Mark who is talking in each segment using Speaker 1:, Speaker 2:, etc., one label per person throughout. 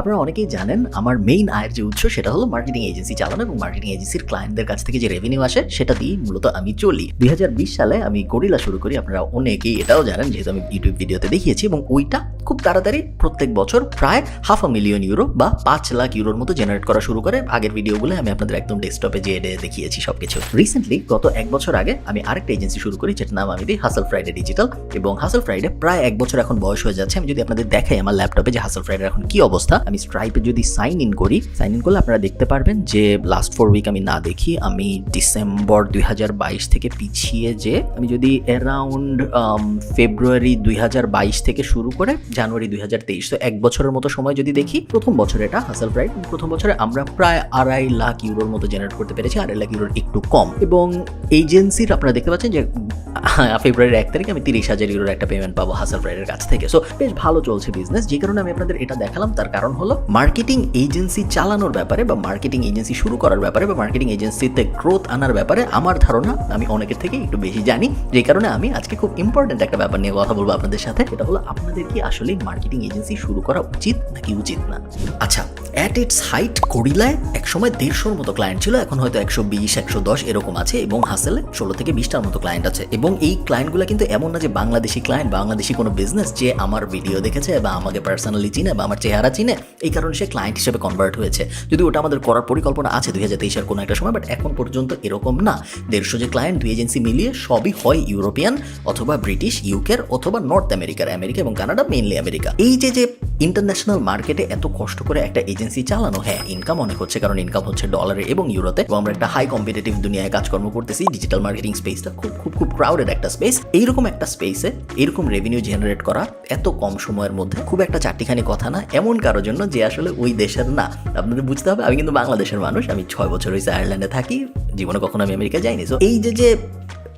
Speaker 1: আপনারা অনেকেই জানেন, আমার মেইন আয়ের যে উৎস সেটা হলো মার্কেটিং এজেন্সি চালানো এবং মার্কেটিং এজেন্সির ক্লায়েন্টদের কাছ থেকে যে রেভিনিউ আসে, সেটা দিয়ে মূলত আমি চলি। দুই হাজার বিশ সালে আমি গরিলা শুরু করি, আপনারা অনেকেই এটাও জানেন, যেহেতু আমি ইউটিউব ভিডিওতে দেখিয়েছি এবং ওইটা খুব তাড়াতাড়ি প্রত্যেক বছর প্রায় হাফ আ মিলিয়ন ইউরো বা পাঁচ লাখ ইউরোর মতো জেনারেট করা শুরু করে। আগের ভিডিওগুলো আমি আপনাদের একদম ডেস্কটপে যে দেখিয়েছি সব কিছু রিসেন্টলি গত এক বছর আগে আমি আরেকটা এজেন্সি শুরু করি, যেটার নাম আমি দিই হাসল ফ্রাইডে ডিজিটাল এবং হাসল ফ্রাইডে প্রায় এক বছর এখন বয়স হয়ে যাচ্ছে। আমি যদি আপনাদের দেখাই আমার ল্যাপটপে যে হাসল ফ্রাইডের এখন কি অবস্থা আমি স্ট্রাইপে যদি সাইন ইন করি সাইন ইন করলে আপনারা দেখতে পারবেন যে লাস্ট ফোর উইক আমি না দেখি, আমি ডিসেম্বর দু হাজার বাইশ থেকে পিছিয়ে যে আমি যদি অ্যারাউন্ড ফেব্রুয়ারি দু হাজার বাইশ থেকে শুরু করে জানুয়ারি দুই তো এক বছরের মতো সময় যদি দেখি, প্রথম বছর এটা হাসাল প্রাইড প্রথম বছরে আমরা প্রায় আড়াই লাখ ইউরোর মতো জেনারেট করতে পেরেছি, আড়াই লাখ ইউরোর একটু কম। এবং এজেন্সির আপনারা দেখতে পাচ্ছেন যে ফেব্রুয়ারির এক তারিখে আমি তিরিশ হাজার ইউরোর একটা পেমেন্ট পাবো হাসাল ফ্রাইডের কাছ থেকে। সো বেশ ভালো চলছে বিজনেস যে কারণে আমি আপনাদের এটা দেখালাম, তার কারণ হলো মার্কেটিং এজেন্সি চালানোর ব্যাপারে বা মার্কেটিং এজেন্সি শুরু করার ব্যাপারে বা মার্কেটিং এজেন্সিতে গ্রোথ আনার ব্যাপারে আমার ধারণা, আমি অনেকের থেকে একটু বেশি জানি। যে কারণে আমি আজকে খুব ইম্পর্টেন্ট একটা ব্যাপার নিয়ে কথা বলব আপনাদের সাথে। এটা হলো আপনাদের কি আসলে মার্কেটিং এজেন্সি শুরু করা উচিত নাকি উচিত না? আচ্ছা অ্যাট ইটস হাইট গরিলায় একসময় দেড়শোর মতো ক্লায়েন্ট ছিল, এখন হয়তো একশো বিশ, একশো দশ এরকম আছে এবং হাসেলে ষোলো থেকে বিশটার মতো ক্লায়েন্ট আছে। এবং এই ক্লায়েন্টগুলো কিন্তু এমন না যে বাংলাদেশি ক্লায়েন্ট বাংলাদেশি কোনো বিজনেস যে আমার ভিডিও দেখেছে বা আমাকে পার্সোনালি চিনে বা আমার চেহারা চিনে। এই কারণে সে ক্লায়েন্ট হিসেবে কনভার্ট হয়েছে। যদি ওটা আমাদের করার পরিকল্পনা আছে দুই হাজার তেইশের কোনো একটা সময় বাট এখন পর্যন্ত এরকম না। দেড়শো যে ক্লায়েন্ট দুই এজেন্সি মিলিয়ে সবই হয় ইউরোপিয়ান অথবা ব্রিটিশ ইউকের অথবা নর্থ আমেরিকার আমেরিকা এবং কানাডা মেইনলি আমেরিকা এই যে যে ইন্টারন্যাশনাল মার্কেটে এত কষ্ট করে একটা এজেন্সি চালানো হ্যাঁ ইনকাম অনেক হচ্ছে, কারণ ইনকাম হচ্ছে ডলারে এবং ইউরোতে এবং আমরা একটা হাই কম্পিটিটিভ দুনিয়ায় কাজকর্ম করতেছি ডিজিটাল মার্কেটিং স্পেসটা খুব খুব খুব ক্রাউডেড একটা স্পেস এইরকম একটা স্পেসে এরকম রেভিনিউ জেনারেট করা এত কম সময়ের মধ্যে খুব একটা চারটিখানি কথা না। এমন কারোর জন্য যে আসলে ওই দেশের না। আপনাদের বুঝতে হবে, আমি কিন্তু বাংলাদেশের মানুষ, আমি ছয় বছর হয়েছে আয়ারল্যান্ডে থাকি, জীবনে কখনো আমি আমেরিকা যাইনি। তো এই যে যে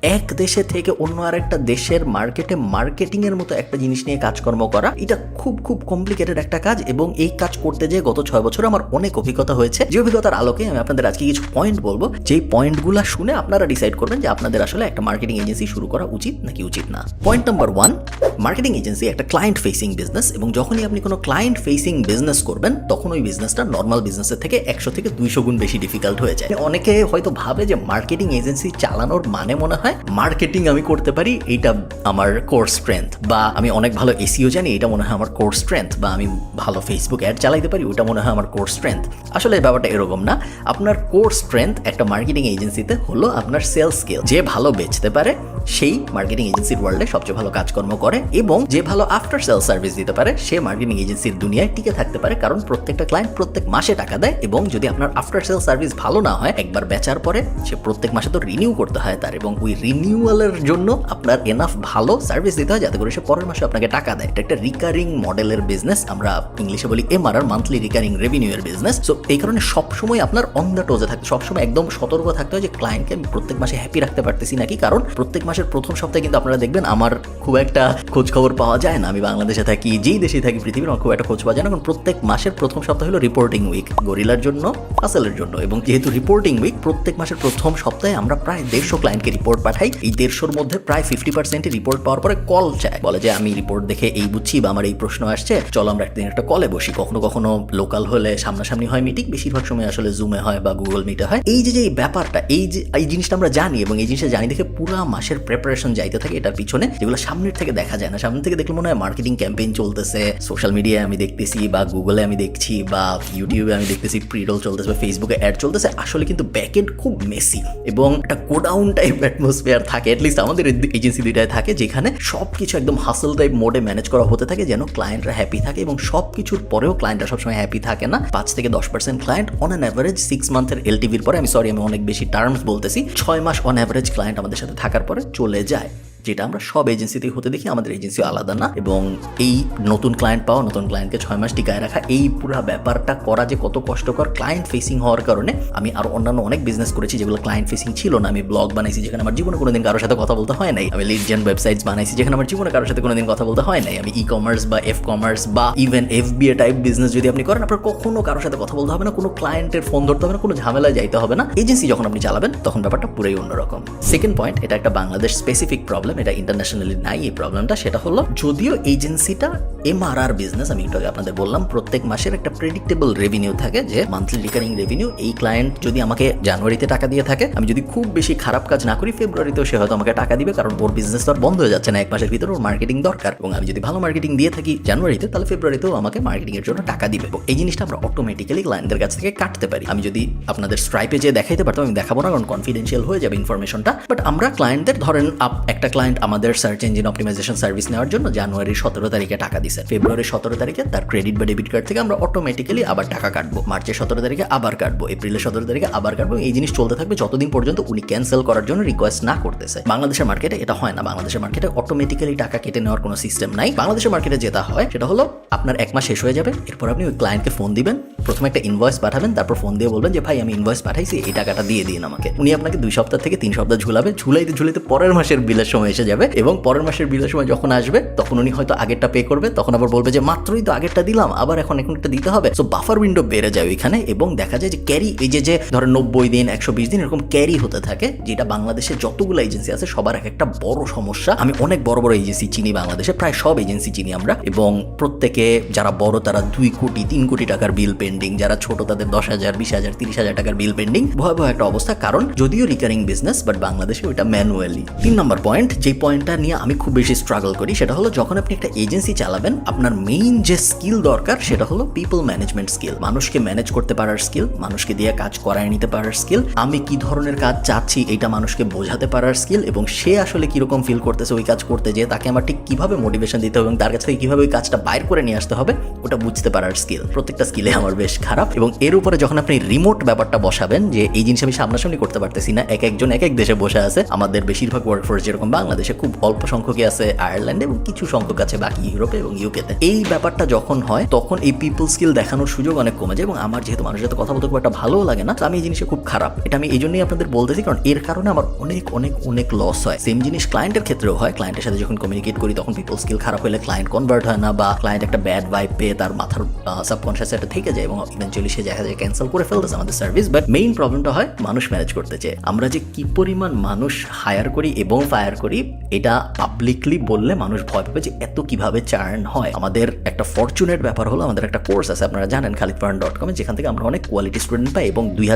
Speaker 1: এক দেশে থেকে অন্য আরেকটা দেশের মার্কেটে মার্কেটিং এর মতো একটা জিনিস নিয়ে কাজকর্ম করা, এটা খুব খুব কমপ্লিকেটেড একটা কাজ এবং এই কাজ করতে যেয়ে গত ছয় বছর আমার অনেক অভিজ্ঞতা হয়েছে। যে অভিজ্ঞতার আলোকে আমি আপনাদের আজকে কিছু পয়েন্ট বলব। যেই পয়েন্টগুলো শুনে আপনারা ডিসাইড করবেন যে আপনাদের আসলে একটা মার্কেটিং এজেন্সি শুরু করা উচিত নাকি উচিত না। Point number one marketing agency একটা ক্লায়েন্ট ফেসিং বিজনেস এবং যখনই আপনি কোনো ক্লায়েন্ট ফেসিং বিজনেস করবেন, তখন ওই বিজনেসটা নর্মাল বিজনেসের থেকে একশো থেকে দুইশো গুণ বেশি ডিফিকাল্ট হয়ে যায়। অনেকে হয়তো ভাবে যে মার্কেটিং এজেন্সি চালানোর মানে মনে হয় মার্কেটিং আমি করতে পারি এটা আমার কোর স্ট্রেংথ বা আমি অনেক ভালো এসিও জানি এটা মনে হয় আমার কোর স্ট্রেংথ বা আমি ভালো ফেসবুক অ্যাড চালাইতে পারি ওটা মনে হয় আমার কোর স্ট্রেংথ আসলে ব্যাপারটা এরকম না। আপনার কোর স্ট্রেংথ একটা মার্কেটিং এজেন্সিতে হলো আপনার সেলস স্কিল যে ভালো বেচতে পারে সেই মার্কেটিং এজেন্সির ওয়ার্ল্ডে সবচেয়ে ভালো কাজকর্ম করে এবং যে ভালো আফটার সেল সার্ভিস দিতে পারে, সে মার্কেটিং এজেন্সির দুনিয়ায় টিকে থাকতে পারে। কারণ প্রত্যেকটা ক্লায়েন্ট প্রত্যেক মাসে টাকা দেয় এবং যদি আপনার আফটার সেল সার্ভিস ভালো না হয়, একবার বেচার পরে সে প্রত্যেক মাসে তো রিনিউ করতে হয় তার এবং ওই রিনিউয়ালের জন্য আপনার এনাফ ভালো সার্ভিস দিতে হয় যাতে করে সে পরের মাসে আপনাকে টাকা দেয়। এটা একটা রিকারিং মডেলের বিজনেস আমরা ইংলিশে বলি এমআরআর মান্থলি রিকারিং রেভিনিউ এর বিজনেস সো এই কারণে সবসময় আপনার অন দ্য টোজে থাকতে, সবসময় একদম সতর্ক থাকতে হয় যে ক্লায়েন্টকে আমি প্রত্যেক মাসে হ্যাপি রাখতে পারতেছি নাকি? কারণ প্রত্যেক মাসের প্রথম সপ্তাহে কিন্তু আপনারা দেখবেন আমার খুব একটা খোঁজ খবর পাওয়া যায় না। আমি বাংলাদেশে থাকি, যেই দেশে থাকি পৃথিবীর আমার খুব একটা খোঁজ পাওয়া যায় না। প্রত্যেক মাসের প্রথম সপ্তাহ হলো রিপোর্টিং উইক গরিলার জন্য আসলের জন্য। এবং যেহেতু রিপোর্টিং উইক প্রত্যেক মাসের প্রথম সপ্তাহে আমরা প্রায় দেড়শো ক্লায়েন্টকে রিপোর্ট পাঠাই। এই দেড়শোর মধ্যে প্রায় ফিফটি পার্সেন্টই রিপোর্ট পাওয়ার পরে কল চায়। বলে যে, আমি রিপোর্ট দেখে এই বুঝছি বা আমার এই প্রশ্ন আসছে। চলো আমরা একদিন একটা কলে বসি। কখনো কখনো লোকাল হলে সামনাসামনি হয় মিটিং বেশিরভাগ সময় আসলে জুমে হয় বা গুগল মিটে হয়। এই যে যে ব্যাপারটা, এই যে, এই জিনিসটা আমরা জানি এবং এই জিনিসটা জানি দেখে পুরো মাসের প্রিপারেশন যাইতে থাকে, এটার পিছনে যেগুলো সামনের থেকে দেখা যায় না। সামনে থেকে দেখলে মনে হয় মার্কেটিং ক্যাম্পেইন চলতেছে সোশ্যাল মিডিয়ায় আমি দেখতেছি বা গুগলে আমি দেখছি বা ইউটিউবে আমি দেখতেছি প্রিডল চলতেছে বা ফেসবুকে অ্যাড চলতেছে, আসলে কিন্তু ব্যাকএন্ড খুব মেসি এবং একটা গোডাউন টাইপ অ্যাটমসফিয়ার থাকে অ্যাটলিস্ট আমাদের এজেন্সি দুইটায় থাকে, যেখানে সব কিছু একদম হাসল টাইপ মোডে ম্যানেজ করা হতে থাকে, যেন ক্লায়েন্টরা হ্যাপি থাকে এবং সব কিছুর পরেও ক্লায়েন্টরা সবসময় হ্যাপি থাকে না। পাঁচ থেকে দশ percent client on an average six মান্থের এলটিভির পরে, আমি সরি আমি অনেক বেশি টার্মস বলতেছি, ছয় মাস অন অ্যাভারেজ ক্লায়েন্ট আমাদের সাথে থাকার পরে চলে যায়। যেটা আমরা সব এজেন্সিতেই হতে দেখি, আমাদের এজেন্সি আলাদা না। এবং এই নতুন ক্লায়েন্ট পাওয়া, নতুন ক্লায়েন্টকে ছয় মাস টিকায় রাখা, এই পুরো ব্যাপারটা করা যে কত কষ্টকর ক্লায়েন্ট ফেসিং হওয়ার কারণে আমি আরও অন্যান্য অনেক বিজনেস করেছি যেগুলো ক্লায়েন্ট ফেসিং ছিল না। আমি ব্লগ বানাইছি যেখানে আমার জীবনে কোনোদিন কারোর সাথে কথা বলতে হয় নাই। আমি লিড জেন ওয়েবসাইটস বানাইছি যেখানে আমার জীবনে কারোর সাথে কোনোদিন কথা বলতে হয় নাই। আমি ই কমার্স বা এফ কমার্স বা even F BA type business যদি আপনি করেন, আপনার কখনো কারোর সাথে কথা বলতে হবে না, কোনো ক্লায়েন্টের ফোন ধরতে হবে না, কোনো ঝামেলায় যাইতে হবে না। এজেন্সি যখন আপনি চালাবেন, তখন ব্যাপারটা পুরোই অন্যরকম। সেকেন্ড পয়েন্ট এটা একটা বাংলাদেশ স্পেসিফিক প্রবলেম এটা ইন্টারন্যাশনালি নাই, এই প্রবলেমটা সেটা হলো যদিও এজেন্সিটা এমআরআর বিজনেস আমি একটু আগে আপনাদের বললাম, প্রত্যেক মাসের একটা প্রেডিক্টেবল রেভিনিউ থাকে যে মান্থলি রিকারিং রেভিনিউ এই ক্লায়েন্ট যদি আমাকে জানুয়ারিতে টাকা দিয়ে থাকে, আমি যদি খুব বেশি খারাপ কাজ না করি, ফেব্রুয়ারিতেও সে হয়তো আমাকে টাকা দিবে, কারণ ওর বিজনেস তো বন্ধ হয়ে যাচ্ছে না, এক মাসের ভিতরে ওর মার্কেটিং দরকার। এবং আমি যদি ভালো মার্কেটিং দিয়ে থাকি জানুয়ারিতে, তাহলে ফেব্রুয়ারিতেও আমাকে মার্কেটিং এর জন্য টাকা দিবে। এই জিনিসটা আমরা অটোমেটিক্যালি ক্লায়েন্টদের কাছ থেকে কাটতে পারি। আমি যদি আপনাদের স্ট্রাইপে যে দেখাইতে পারতাম, আমি দেখাবো না, কারণ কনফিডেন্সিয়াল হয়ে যাবে ইনফরমেশনটা বাট আমরা ক্লায়েন্টদের ধরেন আপ- একটা ক্লায়েন্ট আমাদের সার্চ ইঞ্জিন অপটিমাইজেশন সার্ভিস নেওয়ার জন্য জানুয়ারির সতেরো তারিখে টাকা দিছে। ফেব্রুয়ারি সতেরো তারিখে তার ক্রেডিট বা ডেবিট কার্ড থেকে আমরা অটোমেটিক্যালি আবার টাকা কাটবো। মার্চের সতেরো তারিখে আবার কাটবো। এপ্রিলের সতেরো তারিখে আবার কাটবো। এই জিনিস চলতে থাকবে যতদিন পর্যন্ত উনি ক্যান্সেল করার জন্য রিকোয়েস্ট না করতেছে। বাংলাদেশের মার্কেটে এটা হয় না। বাংলাদেশের মার্কেটে অটোমেটিক্যালি টাকা কেটে নেওয়ার কোনো সিস্টেম নাই। বাংলাদেশের মার্কেটে যেটা হয়, সেটা হলো আপনার এক মাস শেষ হয়ে যাবে। এরপর আপনি ওই ক্লায়েন্টকে ফোন দিবেন। প্রথমে একটা ইনভয়েস পাঠাবেন, তারপর ফোন দিয়ে বলবেন যে, ভাই, আমি ইনভয়েস পাঠাইছি, এই টাকাটা দিয়ে দিন আমাকে। উনি আপনাকে দুই সপ্তাহ থেকে তিন সপ্তাহ ঝুলাবে। ঝুলাইতে ঝুলাইতে পরের মাসের বিলের সময় এসে যাবে এবং পরের মাসের বিলের সময় যখন আসবে, তখন উনি হয়তো আগেরটা পে করবে, তখন আবার বলবে যে, মাত্রই তো আগেরটা দিলাম, আবার এখন এখন একটা দিতে হবে। সো বাফার উইন্ডো বেড়ে যায় ওইখানে এবং দেখা যায় যে ক্যারি এই যে যে, ধরেন নব্বই দিন, একশো বিশ দিন এরকম ক্যারি হতে থাকে, যেটা বাংলাদেশে যতগুলো এজেন্সি আছে, সবার এক একটা বড় সমস্যা। আমি অনেক বড় বড় এজেন্সি চিনি বাংলাদেশে, প্রায় সব এজেন্সি চিনি আমরা এবং প্রত্যেকে যারা বড়, তারা দুই কোটি, তিন কোটি টাকার বিল পেন্ডিং যারা ছোট, তাদের দশ হাজার, বিশ হাজার, তিরিশ হাজার টাকার বিল পেন্ডিং ভয়াবহ একটা অবস্থা, কারণ যদিও রিকারিং বিজনেস বাট বাংলাদেশে ওইটা ম্যানুয়ালি তিন নম্বর পয়েন্ট যে পয়েন্টটা নিয়ে আমি খুব বেশি স্ট্রাগল করি সেটা হলো যখন আপনি একটা এজেন্সি চালাবেন, আপনার মেইন যে স্কিল দরকার সেটা হলো পিপল ম্যানেজমেন্ট স্কিল মানুষকে ম্যানেজ করতে পারার স্কিল মানুষকে দিয়ে কাজ করায় নিতে পারার স্কিল আমি কি ধরনের কাজ চাচ্ছি এটা মানুষকে বোঝাতে পারার স্কিল এবং সে আসলে কীরকম ফিল করতেছে ওই কাজ করতে যে তাকে আমার ঠিক কীভাবে মোটিভেশন দিতে হবে এবং তার কাছ থেকে কীভাবে ওই কাজটা বাইর করে নিয়ে আসতে হবে, ওটা বুঝতে পারার স্কিল প্রত্যেকটা স্কিলে আমার বেশ খারাপ এবং এর উপরে যখন আপনি রিমোট ব্যাপারটা বসাবেন যে এই জিনিস আমি সামনাসামনি করতে পারতেছি না, এক একজন এক এক দেশে বসে আছে, আমাদের বেশিরভাগ ওয়ার্কফোর্স যেরকম বাংলাদেশে খুব অল্প সংখ্যকই আছে আয়ারল্যান্ডে এবং কিছু সংখ্যক আছে বাকি ইউরোপে এবং ইউকেতে। এই ব্যাপারটা যখন হয়, তখন এই পিপল স্কিল দেখানোর সুযোগ অনেক কমে যায় এবং আমার যেহেতু মানুষের সাথে কথা বলতে খুব একটা ভালোও লাগে না আমি এই জিনিসটা খুব খারাপ। এটা আমি এই জন্যই আপনাদের বলতেছি, কারণ এর কারণে আমার অনেক অনেক অনেক লস হয়। সেম জিনিস ক্লায়েন্টের ক্ষেত্রেও হয়। ক্লায়েন্টের সাথে যখন কমিউনিকেট করি, তখন পিপল স্কিল খারাপ হলে ক্লায়েন্ট কনভার্ট হয় না বা ক্লায়েন্ট একটা ব্যাড ভাইব পেয়ে তার মাথার সাবকনশিয়াস একটা থেকে যায় এবং ইভেন্চুয়ালি সে দেখা যায় ক্যান্সেল করে ফেলতেছে আমাদের সার্ভিস বাট মেইন প্রবলেমটা হয় মানুষ ম্যানেজ করতে চায়। আমরা যে কি পরিমাণ মানুষ হায়ার করি এবং ফায়ার করি এটা পাবলিকলি বললে মানুষ ভয় পাবে যে এত কীভাবে চার্ন হয়। আমাদের একটা ফরচুনেট ব্যাপার হলো, আমাদের একটা কোর্স আছে, আপনারা জানেন খালিদ ডট কমে যেখান থেকে আমরা অনেক কোয়ালিটি স্টুডেন্ট পাই এবং দুই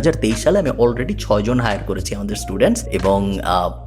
Speaker 1: সালে আমি অলরেডি ছয়জন হায়ার করেছি আমাদের স্টুডেন্টস এবং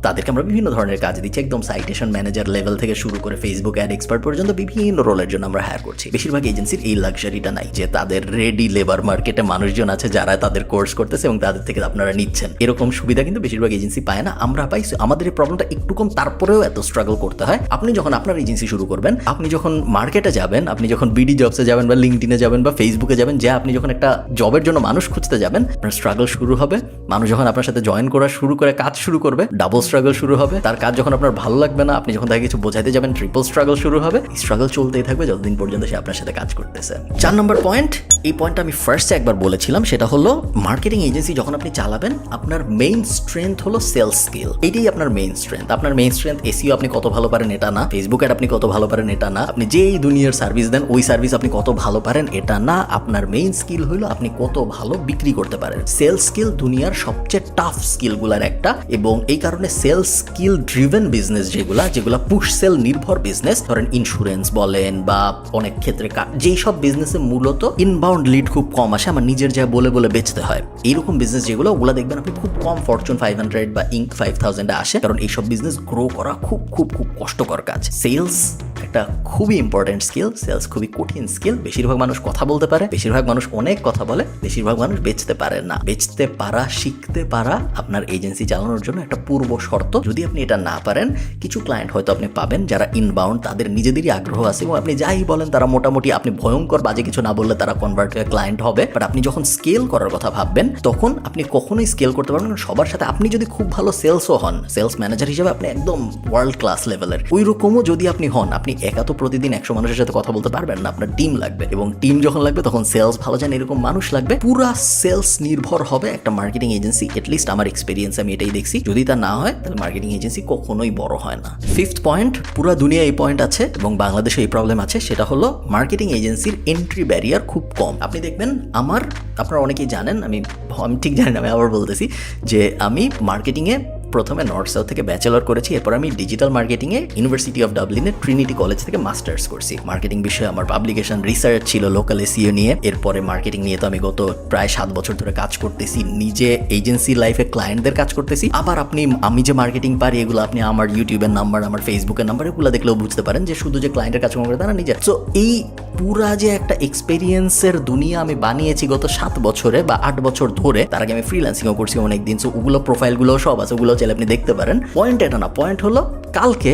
Speaker 1: তাদেরকে আমরা বিভিন্ন ধরনের কাজ দিচ্ছি, একদম সাইটেশন ম্যানেজার লেভেল থেকে শুরু করে ফেসবুক অ্যাড এক্সপার্ট পর্যন্ত বিভিন্ন রোলের জন্য আমরা হায়ার করছি। বেশিরভাগ এজেন্সির এই লাক্সারিটা নাই যে তাদের রেডি লেবার মার্কেটে মানুষজন আছে যারা তাদের কোর্স করতেছে এবং তাদের থেকে আপনারা নিচ্ছেন। এরকম সুবিধা কিন্তু বেশিরভাগ এজেন্সি পায় না, আমরা পাই আমাদের এই প্রবলেমটা একটু কম তারপরেও এত স্ট্রাগল করতে হয়। আপনি যখন আপনার এজেন্সি শুরু করবেন, আপনি যখন মার্কেটে যাবেন, আপনি যখন বিডি জবসে যাবেন বা লিঙ্কডিনে যাবেন বা ফেসবুকে যাবেন, যে আপনি যখন একটা জবের জন্য মানুষ খুঁজতে যাবেন, আপনার স্ট্রাগল শুরু হবে। মানুষ যখন আপনার সাথে জয়েন করা শুরু করে, কাজ শুরু করবে ডাবল স্ট্রাগল শুরু হবে। তার কাজ যখন আপনার ভালো লাগবে না, আপনি যখন তাকে কিছু বোঝাইতে যাবেন ট্রিপল স্ট্রাগল শুরু হবে। স্ট্রাগল চলতেই থাকবে যতদিন পর্যন্ত সে আপনার সাথে কাজ করতেছে। চার নম্বর পয়েন্ট এই পয়েন্টটা আমি ফার্স্টে একবার বলেছিলাম, সেটা হলো মার্কেটিং এজেন্সি যখন আপনি চালাবেন, আপনার মেইন স্ট্রেংথ হলো সেলস স্কিল এটাই আপনার মেইন স্ট্রেংথ আপনার মেইন স্ট্রেংথ এসিও আপনি কত ভালো পারেন এটা না। ফেসবুক অ্যাড আপনি কত ভালো পারেন এটা না। আপনি যেই দুনিয়ার সার্ভিস দেন, ওই সার্ভিস আপনি কত ভালো পারেন এটা না। আপনার মেইন স্কিল হলো আপনি কত ভালো বিক্রি করতে পারেন। সেলস স্কিল দুনিয়ার সবচেয়ে টাফ স্কিলগুলোর একটা এবং এই কারণে সেলস স্কিল ড্রিভেন বিজনেস যেগুলা যেগুলা পুশ সেল নির্ভর বিজনেস ধরেন ইন্স্যুরেন্স বলেন বা অনেক ক্ষেত্রে যেই সব বিজনেসে মূলত ইনবাউন্ড লিড খুব কম আসে, আমার নিজের যা বলে বলে বেচতে হয়। এইরকম বিজনেস যেগুলো, ওগুলো দেখবেন আপনি খুব কম ফরচুন ফাইভ হান্ড্রেড বা ইঙ্ক ফাইভ থাউজেন্ডে আসে। কারণ এইসব বিজনেস করা খুব খুব খুব কষ্টকর কাজ। সেলস একটা খুবই ইম্পর্টেন্ট স্কিল সেলস খুবই কঠিন স্কিল বেশিরভাগ মানুষ কথা বলতে পারে, বেশিরভাগ মানুষ অনেক কথা বলে, বেশিরভাগ মানুষ বেচতে পারে না। বেচতে পারা, শিখতে পারা আপনার এজেন্সি চালানোর জন্য একটা পূর্ব শর্ত। যদি আপনি এটা না পারেন, কিছু ক্লায়েন্ট হয়তো আপনি পাবেন যারা ইনবাউন্ড তাদের নিজেদেরই আগ্রহ আছে এবং আপনি যাই বলেন, তারা মোটামুটি আপনি ভয়ঙ্কর বাজে কিছু না বললে তারা কনভার্ট হয়ে ক্লায়েন্ট হবে। বাট আপনি যখন স্কেল করার কথা ভাববেন, তখন আপনি কখনোই স্কেল করতে পারবেন সবার সাথে আপনি যদি খুব ভালো সেলসও হন সেলস ম্যানেজার হিসেবে আপনি একদম ওয়ার্ল্ড ক্লাস লেভেলের ওই রকমও যদি আপনি হন, আপনি একা তো প্রতিদিন একশো মানুষের সাথে কথা বলতে পারবেন না, আপনার টিম লাগবে। এবং টিম যখন লাগবে, তখন সেলস ভালো জানে এরকম মানুষ লাগবে, পুরা সেলস নির্ভর হবে একটা মার্কেটিং এজেন্সি এটলিস্ট আমার এক্সপিরিয়েন্স আমি এটাই দেখছি। যদি তা না হয়, তাহলে মার্কেটিং এজেন্সি কখনোই বড় হয় না। ফিফথ পয়েন্ট পুরা দুনিয়া এই পয়েন্ট আছে এবং বাংলাদেশে এই প্রবলেম আছে, সেটা হলো মার্কেটিং এজেন্সির এন্ট্রি ব্যারিয়ার খুব কম। আপনি দেখবেন, আমার, আপনারা অনেকেই জানেন, আমি আমি ঠিক জানি না, আমি আবার বলতেছি, যে আমি মার্কেটিংয়ে প্রথমে নর্থ সাউথ থেকে ব্যাচেলর করেছি, এরপর আমি ডিজিটাল মার্কেটিং এ ইউনিভার্সিটি অফ ডাবলিনের ট্রিনিটি কলেজ থেকে মাস্টার্স করছি। মার্কেটিং বিষয়ে আমার পাবলিকেশন রিসার্চ ছিল লোকাল এসিও নিয়ে, এরপরে মার্কেটিং নিয়ে তো আমি গত প্রায় সাত বছর ধরে কাজ করতেছি, নিজে এজেন্সি লাইফে ক্লায়েন্টদের কাজ করতেছি। আবার আপনি, আমি যে মার্কেটিং পারি, এগুলো আপনি আমার ইউটিউবের নাম্বার আমার ফেসবুকের নাম্বার এগুলো দেখলেও বুঝতে পারেন যে শুধু যে ক্লায়েন্টের কাজ করে তারা নিজে সো এই পুরা যে একটা এক্সপেরিয়েন্সের দুনিয়া আমি বানিয়েছি গত সাত বছরে বা আট বছর ধরে, তার আগে আমি ফ্রিল্যান্সিংও করছি অনেক দিন সো ওগুলো প্রোফাইলগুলো সব আছে, ওগুলো চাইলে আপনি দেখতে পারেন। পয়েন্ট এটা না পয়েন্ট হলো কালকে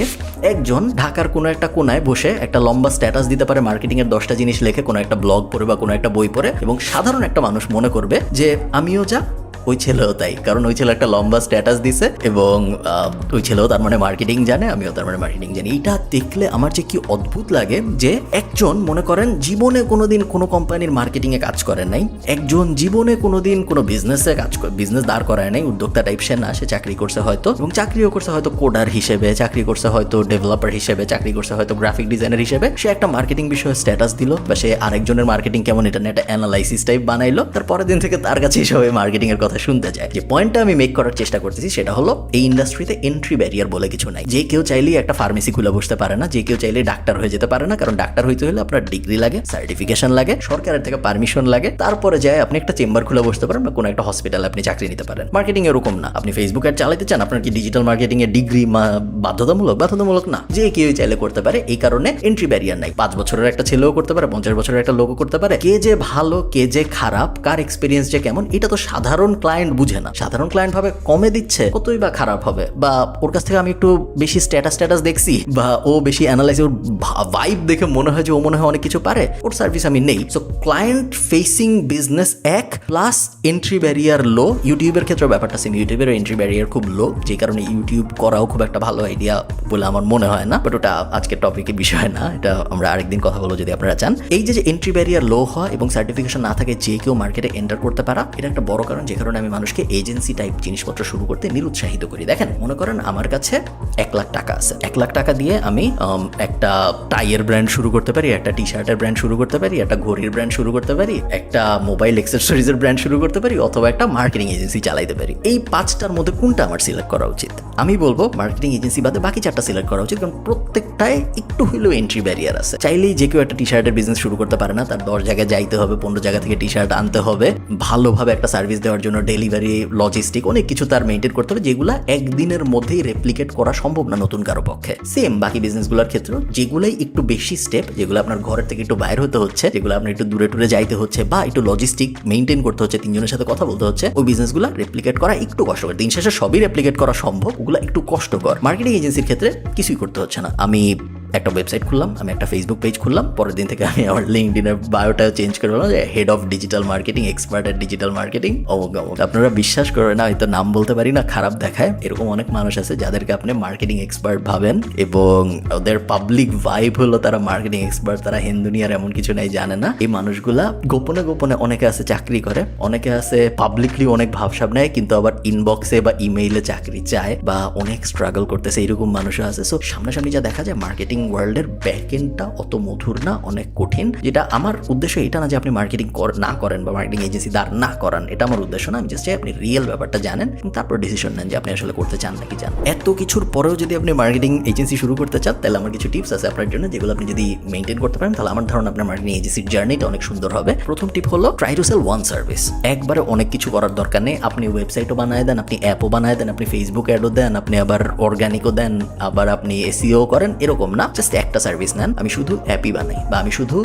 Speaker 1: একজন ঢাকার কোনো একটা কোনায় বসে একটা লম্বা স্ট্যাটাস দিতে পারে মার্কেটিং এর দশটা জিনিস লেখে, কোনো একটা ব্লগ পড়ে বা কোনো একটা বই পড়ে এবং সাধারণ একটা মানুষ মনে করবে যে, আমিও যা ওই ছেলেও তাই। কারণ ওই ছেলে একটা লম্বা স্ট্যাটাস দিছে এবং ওই ছেলেও তার মানে মার্কেটিং জানে, আমিও তার মানে মার্কেটিং জানি। এটা দেখলে আমার যে কি অদ্ভুত লাগে যে একজন মনে করেন জীবনে কোনোদিন কোনো কোম্পানির মার্কেটিং এ কাজ করে নাই, একজন জীবনে কোনোদিন কোনো বিজনেসে কাজ বিজনেস দাঁড় করায় নাই, উদ্যোক্তা টাইপ সে না, সে চাকরি করছে হয়তো, এবং চাকরিও করছে হয়তো কোডার হিসেবে, চাকরি করছে হয়তো ডেভেলপার হিসেবে, চাকরি করছে হয়তো গ্রাফিক ডিজাইনার হিসেবে। সে একটা মার্কেটিং বিষয়ে স্ট্যাটাস দিল, বা সে আরেকজনের মার্কেটিং কেমন, এটা নিয়ে একটা অ্যানালাইসিস টাইপ বানাইলো। তার পরের দিন থেকে তার কাছে সবাই মার্কেটিং এর কথা শুনতে যায় যে পয়েন্টটা আমি মেক করার চেষ্টা করতেছি সেটা হলো এই ইন্ডাস্ট্রিতে এন্ট্রি ব্যারিয়ার বলে কিছু নাই। যে কেউ চাইলেই একটা ফার্মেসি খুলে বসতে পারে না, যে কেউ চাইলে ডাক্তার হয়ে যেতে পারে না, কারণ ডাক্তার হইতে হলে আপনার ডিগ্রি লাগে সার্টিফিকেশন লাগে, সরকারের থেকে পারমিশন লাগে। তারপরে যায় আপনি একটা চেম্বার খুলে বসতে পারেন বা কোনো একটা হসপিটালে আপনি চাকরি নিতে পারেন। মার্কেটিং এরকম না। আপনি ফেসবুক অ্যাড চালাতে চান, আপনার কি ডিজিটাল মার্কেটিং এর ডিগ্রি বাধ্যতামূলক? বাধ্যতামূলক না। যে কেউ চাইলে করতে পারে, এই কারণে এন্ট্রি ব্যারিয়ার নাই। পাঁচ বছরের একটা ছেলেও করতে পারে, পঞ্চাশ বছরের একটা লোকও করতে পারে। কে যে ভালো, কে যে খারাপ, কার এক্সপিরিয়েন্স যে কেমন, এটা তো সাধারণ ক্লায়েন্ট বুঝে না। সাধারণ ক্লায়েন্ট ভাবে কমে দিচ্ছে, কতই বা খারাপ হবে। বা ওর কাছ থেকে আমি একটু বেশি স্ট্যাটাস স্ট্যাটাস দেখছি, বা ও বেশি অ্যানালাইজ ওর ভাইব দেখে মনে হয় যে ও মনে হয় অনেক কিছু পারে, ওর সার্ভিস আমি নেই। সো ক্লায়েন্ট ফেসিং বিজনেস এক প্লাস এন্ট্রি ব্যারিয়ার লো ইউটিউবের ক্ষেত্রে ব্যাপারটা সেম ইউটিউবের এন্ট্রি ব্যারিয়ার খুব লো যে কারণে ইউটিউব করাও খুব একটা ভালো আইডিয়া বলে আমার মনে হয় না। বাট ওটা আজকের টপিকের বিষয় না। এটা আমরা আরেকদিন কথা বলব যদি আপনারা চান। এই যে এন্ট্রি ব্যারিয়ার লো হয় এবং সার্টিফিকেশন না থাকে, যে কেউ মার্কেটে এন্টার করতে পারা, এটা একটা বড় কারণ। যে কারণে আমি মানুষকে এজেন্সি টাইপ জিনিসপত্র শুরু করতে নিরুৎসাহিত করি। দেখেন, মনে করেন আমার কাছে এক লাখ টাকা আছে। এক লাখ টাকা দিয়ে আমি একটা টাইয়ের ব্র্যান্ড শুরু করতে পারি, একটা টি শার্টের ব্র্যান্ড শুরু করতে পারি, একটা ঘড়ির ব্র্যান্ড শুরু করতে পারি, একটা মোবাইল এক্সেসরিজের ব্র্যান্ড শুরু করতে পারি, অথবা একটা মার্কেটিং এজেন্সি চালাইতে পারি। এই পাঁচটার মধ্যে কোনটা আমার সিলেক্ট করা উচিত? আমি বলব মার্কেটিং এজেন্সি বাদে বাকি চারটা সিলেক্ট করা উচিত, কারণ প্রত্যেকটায় একটু হইলেও এন্ট্রি ব্যারিয়ার আছে। চাইলেই যে কেউ একটা টি শার্টের বিজনেস শুরু করতে পারে না, তার দশ জায়গায় যাইতে হবে, পনেরো জায়গা থেকে টি শার্ট আনতে হবে, ভালোভাবে একটা সার্ভিস দেওয়ার জন্য ডেলিভারি লজিস্টিক অনেক কিছু তার মেনটেন করতে হবে যেগুলো একদিনের মধ্যেই রেপ্লিকেট করা সম্ভব না নতুন কারও পক্ষে। সেম বাকি বিজনেসগুলোর ক্ষেত্রে যেগুলোই একটু বেশি স্টেপ যেগুলো আপনার ঘরের থেকে একটু বাইর হতে হচ্ছে, যেগুলো আপনার একটু দূরে টুরে যাইতে হচ্ছে বা একটু লজিস্টিক মেনটেন করতে হচ্ছে, তিনজনের সাথে কথা বলতে হচ্ছে, ওই বিজনেসগুলো রেপ্লিকেট করা একটু কষ্টকর। দিন শেষে সবই রেপ্লিকেট করা সম্ভব, ওগুলো একটু কষ্টকর। মার্কেটিং এজেন্সির ক্ষেত্রে কিছুই করতে হচ্ছে না। আমি একটা ওয়েবসাইট খুললাম, আমি একটা ফেসবুক পেজ খুললাম, পরের দিন থেকে আমি আমার লিঙ্কডিনের বায়োটা চেঞ্জ করে বললাম যে head of digital marketing expert at digital marketing অমুক আপনারা বিশ্বাস করেন না হয়তো নাম বলতে পারি না, খারাপ দেখায়। এরকম অনেক মানুষ আছে যাদেরকে আপনি মার্কেটিং এক্সপার্ট ভাবেন এবং ওদের পাবলিক ভাইব হলো তারা মার্কেটিং এক্সপার্ট তারা হিন্দুনিয়ার এমন কিছু নাই, জানে না। এই মানুষগুলা গোপনে গোপনে অনেকে আছে চাকরি করে, অনেকে আছে পাবলিকলি অনেক ভাবসাব নেয়, কিন্তু আবার ইনবক্সে বা ইমেইলে চাকরি চায় বা অনেক স্ট্রাগল করতেছে, এরকম মানুষও আছে। সো সামনাসামনি যা দেখা যায় মার্কেটিং ওয়ার্ল্ডের ব্যাকএন্ডটা অত মধুর না, অনেক কঠিন। যেটা আমার উদ্দেশ্য এটা না যে আপনি মার্কেটিং না করেন বা মার্কেটিং এজেন্সি দাঁড় না করান, এটা আমার উদ্দেশ্য না। আমি জাস্ট চাই আপনি রিয়েল ব্যাপারটা জানেন তারপর ডিসিশন নেন যে আপনি আসলে করতে চান নাকি চান। এত কিছুর পরেও যদি আপনি মার্কেটিং এজেন্সি শুরু করতে চান, তাহলে আমার কিছু টিপস আছে আপনার জন্য, যেগুলো আপনি যদি মেনটেন করতে পারেন, তাহলে আমার ধারণা আপনার মার্কেটিং এজেন্সির জার্নিটা অনেক সুন্দর হবে। প্রথম টিপ হলো try to sell one service একবারে অনেক কিছু করার দরকার নেই। আপনি ওয়েবসাইটও বানায় দেন, আপনি অ্যাপও বানায় দেন, আপনি ফেসবুক অ্যাডও দেন, আপনি আবার অর্গানিকও দেন, আবার আপনি এসিও করেন, এরকম না। জাস্ট একটা সার্ভিস নেন আমি শুধু অ্যাপই বানাই, বা আমি শুধু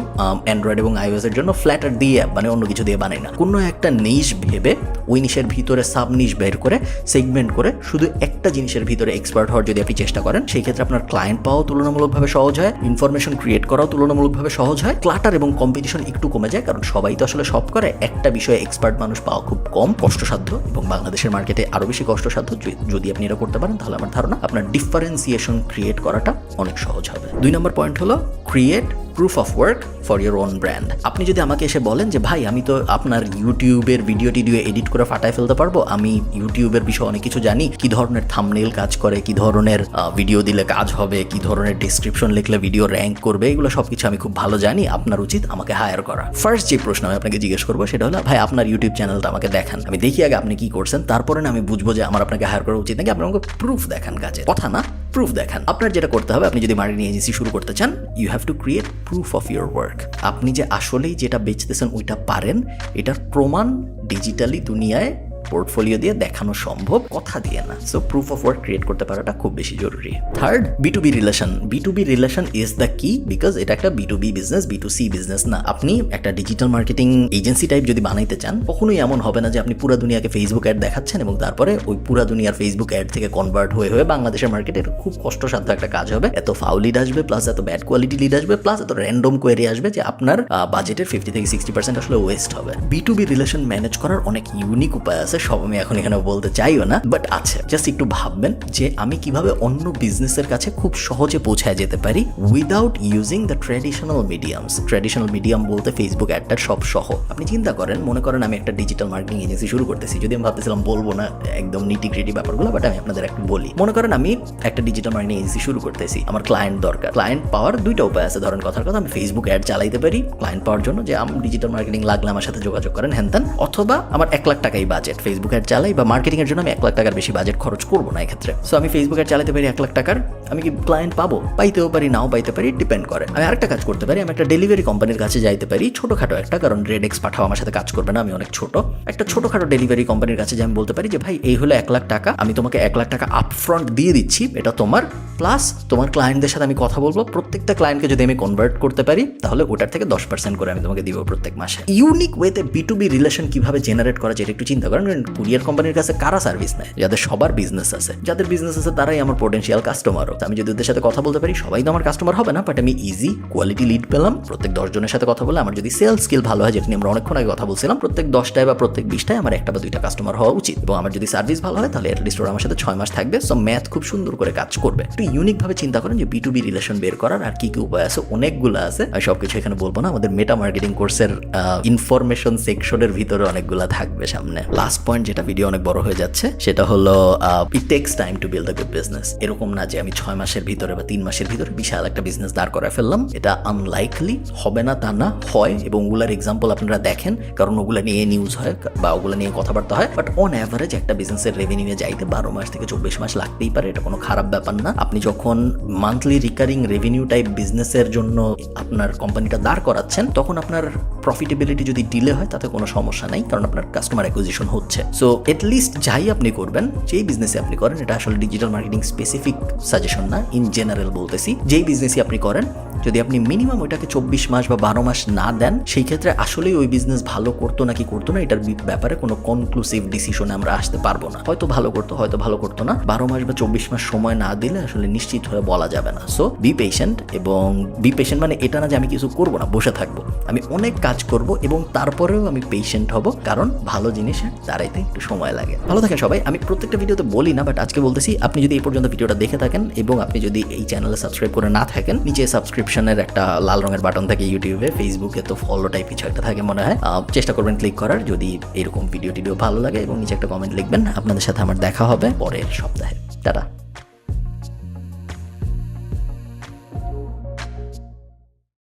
Speaker 1: অ্যান্ড্রয়েড এবং আইওএস এর জন্য ফ্ল্যাটার দিয়ে অ্যাপ মানে অন্য কিছু দিয়ে বানাই না। কোনো একটা নিশ ভেবে ওই নিশের ভিতরে সাব নিশ বের করে সেগমেন্ট করে, শুধু একটা জিনিসের ভিতরে এক্সপার্ট হওয়ার যদি আপনি চেষ্টা করেন, সেই ক্ষেত্রে আপনার ক্লায়েন্ট পাওয়াও তুলনামূলকভাবে সহজ হয় ইনফরমেশন ক্রিয়েট করাও তুলনামূলকভাবে সহজ হয় ক্লাটার এবং কম্পিটিশন একটু কমে যায়, কারণ সবাই তো আসলে সব করে, একটা বিষয়ে এক্সপার্ট মানুষ পাওয়া খুব কম কষ্টসাধ্য এবং বাংলাদেশের মার্কেটে আরও বেশি কষ্টসাধ্য যদি আপনি এটা করতে পারেন, তাহলে আমার ধারণা আপনার ডিফারেন্সিয়েশন ক্রিয়েট করাটা অনেক সহজ হবে হবে দুই নম্বর পয়েন্ট হলো create proof of work for your own brand আপনি যদি আমাকে এসে বলেন যে, ভাই, আমি তো আপনার ইউটিউবের ভিডিও টিডিও এডিট করে ফাটায় ফেলতে পারব, আমি ইউটিউবের বিষয়ে অনেক কিছু জানি, কি ধরনের থামনেল কাজ করে, কি ধরনের ভিডিও দিলে কাজ হবে, কি ধরনের ডিসক্রিপশন লিখলে ভিডিও র্যাঙ্ক করবে, এগুলো সবকিছু আমি খুব ভালো জানি, আপনার উচিত আমাকে হায়ার করা। ফার্স্ট যে প্রশ্ন আমি আপনাকে জিজ্ঞেস করব, সেটা হলো, ভাই, আপনার ইউটিউব চ্যানেলটা আমাকে দেখান। আমি দেখি আগে আপনি কি করছেন, তারপরে না আমি বুঝব যে আমার আপনাকে হায়ার করা উচিত নাকি আপনি আমাকে প্রুফ দেখান কাজে। কথা না? প্রুফ দেখান। আপনার যেটা করতে হবে, আপনি যদি মার্কেটিং এজেন্সি শুরু করতে চান you have to create proof of your work আপনি যে আসলেই যেটা বেচতেছেন, ওইটা পারেন, এটার প্রমাণ ডিজিটালি দুনিয়ায় পোর্টফোলিও দিয়ে দেখানো সম্ভব, কথা দিয়ে না। So proof of work create করতে পারাটা খুব বেশি জরুরি। Third B to B relation B to B relation is the key because এটা একটা B to B business B to C business না। আপনি একটা ডিজিটাল মার্কেটিং এজেন্সি টাইপ যদি বানাইতে চান, কখনোই এমন হবে না যে আপনি পুরো দুনিয়াকে ফেসবুক অ্যাড দেখাচ্ছেন এবং তারপরে ওই পুরো দুনিয়ার ফেসবুক অ্যাড থেকে কনভার্ট হয়ে হয়ে বাংলাদেশের মার্কেটে খুব কষ্টসাধ্য একটা কাজ হবে। এত ফাউল লিড আসবে প্লাস এত ব্যাড কোয়ালিটি লিড আসবে প্লাস এত র্যান্ডম কোয়েরি আসবে যে আপনার বাজেটের ফিফটি থেকে সিক্সটি পার্সেন্ট আসলে ওয়েস্ট হবে। B to B relation manage করার অনেক ইউনিক উপায় আছে। সব আমি এখন এখানে বলতে চাইও না বাট আছে। জাস্ট একটু ভাববেন যে আমি কীভাবে অন্য বিজনেসের কাছে খুব সহজে পৌঁছায় যেতে পারি without using the traditional mediums traditional medium বলতে ফেসবুক অ্যাডটা সব সহ। আপনি চিন্তা করেন, মনে করেন আমি একটা ডিজিটাল মার্কেটিং এজেন্সি শুরু করতেছি। যদি আমি ভাবতেছিলাম বলব না একদম নিটি গ্রিটি ব্যাপারগুলো বাট আমি আপনাদের একটু বলি। মনে করেন আমি একটা ডিজিটাল মার্কেটিং এজেন্সি শুরু করতেছি, আমার ক্লায়েন্ট দরকার। ক্লায়েন্ট পাওয়ার দুইটা উপায় আছে, ধরেন কথার কথা, আমি ফেসবুক অ্যাড চালাইতে পারি ক্লায়েন্ট পাওয়ার জন্য যে, আমি ডিজিটাল মার্কেটিং লাগলে আমার সাথে যোগাযোগ করেন, হ্যান অথবা আমার এক লাখ টাকাই বাজেট ফেসবুক অ্যাড চালাই বা মার্কেটিং এর জন্য আমি এক লাখ টাকার বেশি বাজেট খরচ করব না এক্ষেত্রে। সো আমি ফেসবুক অ্যাড চালাতে পারি এক লাখ টাকার, আমি কি ক্লায়েন্ট পাবো? পাইতেও পারি, নাও পাইতে পারি ডিপেন্ড করে। আমি আরেকটা কাজ করতে পারি, আমি একটা ডেলিভারি কোম্পানির কাছে যাইতে পারি, ছোটোখাটো একটা, কারণ রেড এক্স পাঠাও আমার সাথে কাজ করবে না, আমি অনেক ছোট। একটা ছোটোখাটো ডেলিভারি কোম্পানির কাছে যে আমি বলতে পারি যে, ভাই, এই হলো এক লাখ টাকা, আমি তোমাকে এক লাখ টাকা আপফ্রন্ট দিয়ে দিচ্ছি, এটা তোমার প্লাস তোমার ক্লায়েন্টদের সাথে আমি কথা বলব। প্রত্যেকটা ক্লায়েন্টকে যদি আমি কনভার্ট করতে পারি, তাহলে ওটার থেকে দশ পার্সেন্ট করে আমি তোমাকে দিব প্রত্যেক মাসে। ইউনিক ওয়েতে বি টু বি রিলেশন কীভাবে জেনারেট করা যায় একটু চিন্তা করেন কুরিয়ার কোম্পানির কাছে কারা সার্ভিস নেয়? যাদের সবার বিজনেস আছে। যাদের বিজনেস আছে, তারাই আমার পোটেন্সিয়াল কাস্টমারও আমি যদি ওদের সাথে কথা বলতে পারি, সবাই তো আমার কাস্টমার হবে না বাট আমি ইজি কোয়ালিটি লিড পেলাম। প্রত্যেক দশ জনের সাথে কথা বলে আমার যদি সেলস স্কিল ভালো হয় যেটা নিয়ে আমরা অনেকক্ষণ আগে কথা বলছিলাম, প্রত্যেক দশটায় বা প্রত্যেক বিশটায় আমার একটা বা দুইটা কাস্টমার হওয়া উচিত। এবং আমার যদি সার্ভিস ভালো হয়, তাহলে অ্যাটলিস্ট ওরা আমার সাথে ছয় মাস থাকবে। সো ম্যাথ খুব সুন্দর করে কাজ করবে। একটু ইউনিকভাবে চিন্তা করেন যে বি টু বি রিলেশন বের করার আর কি কি উপায় আছে? অনেকগুলো আছে। আমি সবকিছু এখানে বলব না। আমাদের মেটা মার্কেটিং কোর্সের ইনফরমেশন সেকশনের ভিতরে অনেকগুলো থাকবে সামনে। লাস্ট পয়েন্ট যেটা ভিডিও অনেক বড় হয়ে যাচ্ছে, সেটা হলো it takes time to build a good business এরকম না যে আমি ছয় মাসের ভিতরে বা তিন মাসের ভিতরে বিশাল একটা বিজনেস দাঁড় করে ফেললাম। এটা আনলাইকলি হবে না, তা না, হয়। এবং ওগুলার এক্সাম্পল আপনারা দেখেন, কারণ ওগুলা নিয়ে নিউজ হয় বা ওগুলো নিয়ে কথাবার্তা হয়। বাট অন অ্যাভারেজ একটা বিজনেসের রেভিনিউ যাইতে বারো মাস থেকে চব্বিশ মাস লাগতেই পারে, এটা কোনো খারাপ ব্যাপার না। আপনি যখন মান্থলি রিকারিং রেভিনিউ টাইপ বিজনেসের জন্য আপনার কোম্পানিটা দাঁড় করাচ্ছেন, তখন আপনার প্রফিটেবিলিটি যদি ডিলে হয়, তাতে কোনো সমস্যা নাই, কারণ আপনার কাস্টমার অ্যাকুইজিশন হচ্ছে। সো এটলিস্ট যাই আপনি করবেন, যেই বিজনেসে আপনি করেন, এটা আসলে ডিজিটাল মার্কেটিং স্পেসিফিক সাজেশন না ইন জেনারেল বলতেছি। যেই বিজনেসই আপনি করেন যদি আপনি মিনিমাম ওইটাকে চব্বিশ মাস বা বারো মাস না দেন, সেই ক্ষেত্রে আসলেই ওই বিজনেস ভালো করতো নাকি করতো না, এটার ব্যাপারে কোনো কনক্লুসিভ ডিসিশনে আমরা আসতে পারব না। হয়তো ভালো করতো, হয়তো ভালো করতো না। বারো মাস বা চব্বিশ মাস সময় না দিলে আসলে নিশ্চিত হয়ে বলা যাবে না। সো বি পেশেন্ট এবং বি পেশেন্ট মানে এটা না যে আমি কিছু করব না, বসে থাকব। আমি অনেক কাজ করব এবং তারপরেও আমি পেশেন্ট হব, কারণ ভালো জিনিসের দাঁড়াইতে একটু সময় লাগে। ভালো থাকেন সবাই। আমি প্রত্যেকটা ভিডিওতে বলি না বাট আজকে বলতেছি, আপনি যদি এই পর্যন্ত ভিডিওটা দেখে থাকেন এবং আপনি যদি এই চ্যানেলে সাবস্ক্রাইব করে না থাকেন, নিচে সাবস্ক্রিপশনের একটা লাল রঙের বাটন থাকে ইউটিউবে ফেসবুকে তো ফলো টাইপ কিছু একটা থাকে মনে হয়। চেষ্টা করবেন ক্লিক করার, যদি এরকম ভিডিও টিডিও ভালো লাগে এবং নিচে একটা কমেন্ট লিখবেন। আপনাদের সাথে আমার দেখা হবে পরের সপ্তাহে। টাটা।